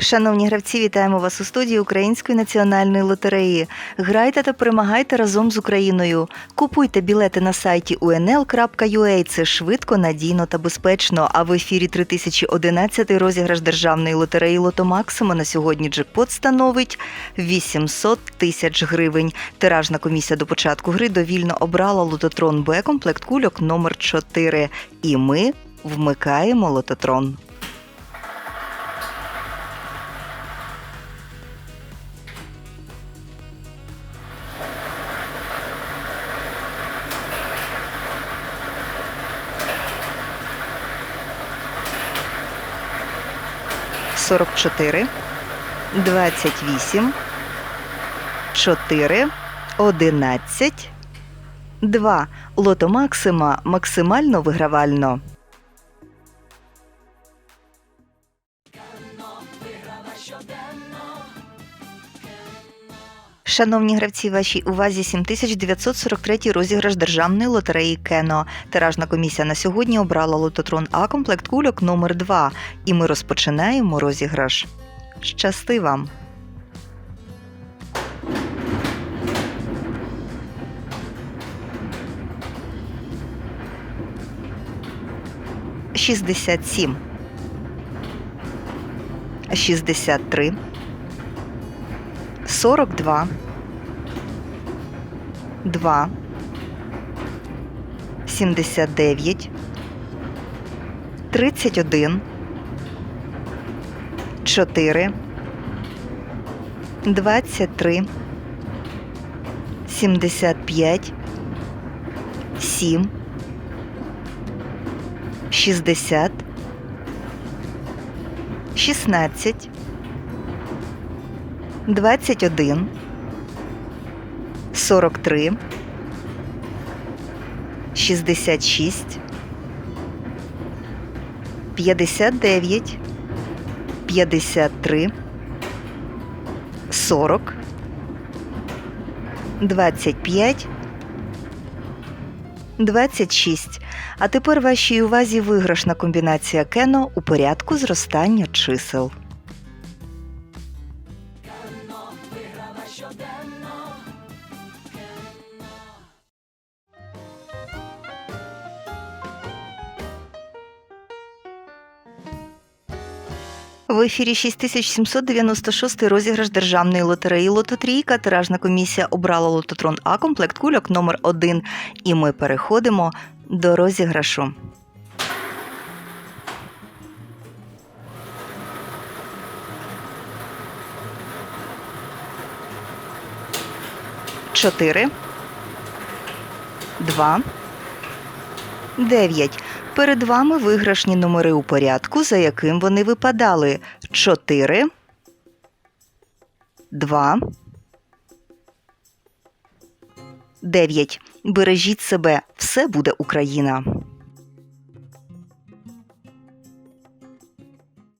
Шановні гравці, вітаємо вас у студії Української національної лотереї. Грайте та перемагайте разом з Україною. Купуйте білети на сайті unl.ua. Це швидко, надійно та безпечно. А в ефірі 3011 розіграш державної лотереї Лото Максима на сьогодні джекпот становить 800 тисяч гривень. Тиражна комісія до початку гри довільно обрала лототрон Б комплект кульок номер 4. І ми вмикаємо лототрон. Сорок чотири, двадцять вісім, чотири, одинадцять, два. Лото Максима максимально вигравально. Шановні гравці, вашій увазі 7943 розіграш державної лотереї Кено. Тиражна комісія на сьогодні обрала лототрон А комплект кульок номер 2 І ми розпочинаємо розіграш. Щасти вам! Шістдесят сім. Шістдесят три. Сорок два. 2, 79, 31, 4, 23, 75, 7, 60, 16, 21, 43, 66, 59, 53, 40, 25, 26. А тепер вашій увазі виграшна комбінація Кено у порядку зростання чисел. В ефірі 6796 розіграш державної лотереї Лототрійка. Тиражна комісія обрала лототрон А комплект кульок номер 1 І ми переходимо до розіграшу. Чотири. Два. Дев'ять. Перед вами виграшні номери у порядку, за яким вони випадали. 4, 2, 9. Бережіть себе. Все буде Україна.